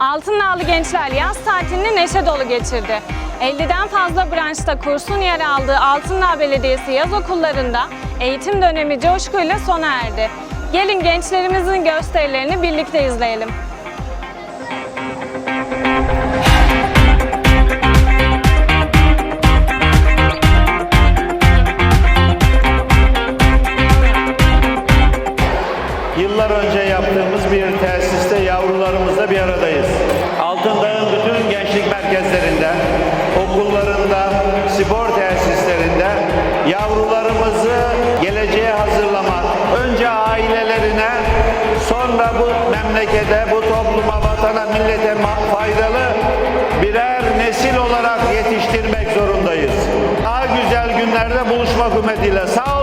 Altınağlı gençler yaz tatilini neşe dolu geçirdi. 50'den fazla branşta kursun yer aldığı Altındağ Belediyesi yaz okullarında eğitim dönemi coşkuyla sona erdi. Gelin gençlerimizin gösterilerini birlikte izleyelim. Yıllar önce yaptığımız bir tesiste spor tesislerinde yavrularımızı geleceğe hazırlamak, önce ailelerine, sonra bu memlekete, bu topluma, vatana, millete faydalı birer nesil olarak yetiştirmek zorundayız. Daha güzel günlerde buluşmak ümidiyle. Sağ olun.